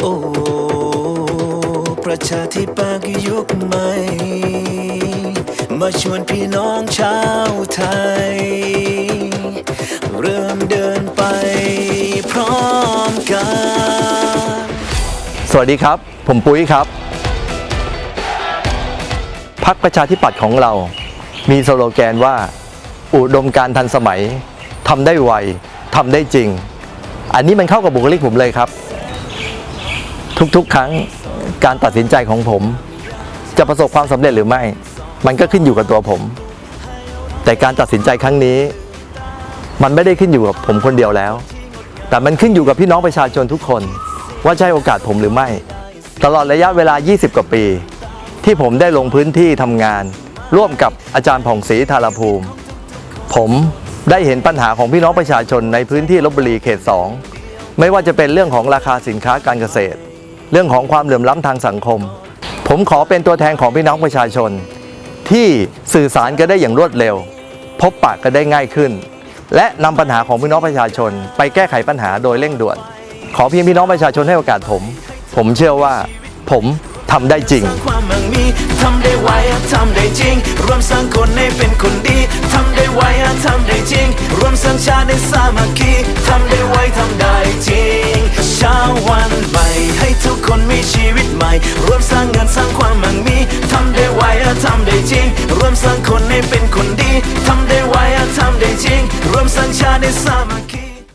โอ้ประชาธิปัตยยุคใหม่ มาชวนพี่น้องชาวไทย เริ่มเดินไปพร้อมกัน สวัสดีครับ ผมปุ้ยครับพักประชาธิปัตย์ของเรา มีสโลแกนว่า อุดมการณ์ทันสมัยทำได้ไว ทำได้จริง อันนี้มันเข้ากับบุคลิกผมเลยครับ ทุกๆ ครั้งการตัดสินใจของผม จะประสบความสำเร็จหรือไม่ มันก็ขึ้นอยู่กับตัวผม แต่การตัดสินใจครั้งนี้ มันไม่ได้ขึ้นอยู่กับผมคนเดียวแล้ว แต่มันขึ้นอยู่กับพี่น้องประชาชนทุกคน ว่าให้โอกาสผมหรือไม่ ตลอดระยะเวลา 20 กว่าปี ที่ผมได้ลงพื้นที่ทำงาน ร่วมกับอาจารย์ผ่องศรีธารภูมิ ผม ได้เห็นปัญหาของพี่น้องประชาชนในพื้นที่ลบบุรีเขต 2 ไม่ว่าจะเป็นเรื่องของราคาสินค้าการเกษตร เรื่องของความเหลื่อมล้ำทางสังคม ผมขอเป็นตัวแทนของพี่น้องประชาชน ที่สื่อสารกันได้อย่างรวดเร็ว พบปะกันได้ง่ายขึ้น และนำปัญหาของพี่น้องประชาชน ไปแก้ไขปัญหาโดยเร่งด่วน ขอเพียงพี่น้องประชาชนให้โอกาสผม ผมเชื่อว่าผมทำได้จริงรงความมั่งมีทำได้ไวทำได้จริง รวมสร้างคนให้เป็นคนดี งชาติให้สามัคคีทำได้ไวทำได้จริงเช้าวันใหม่ให้ทุกคนมีชีวิตใหม่ร่วมสร้างเงินสร้างความมั่งมีทำได้ไวอะทำได้จริงร่วมสร้างคนให้เป็นคนดีทำได้ไวอะทำได้จริงร่วมสร้างชาติให้สามัคคี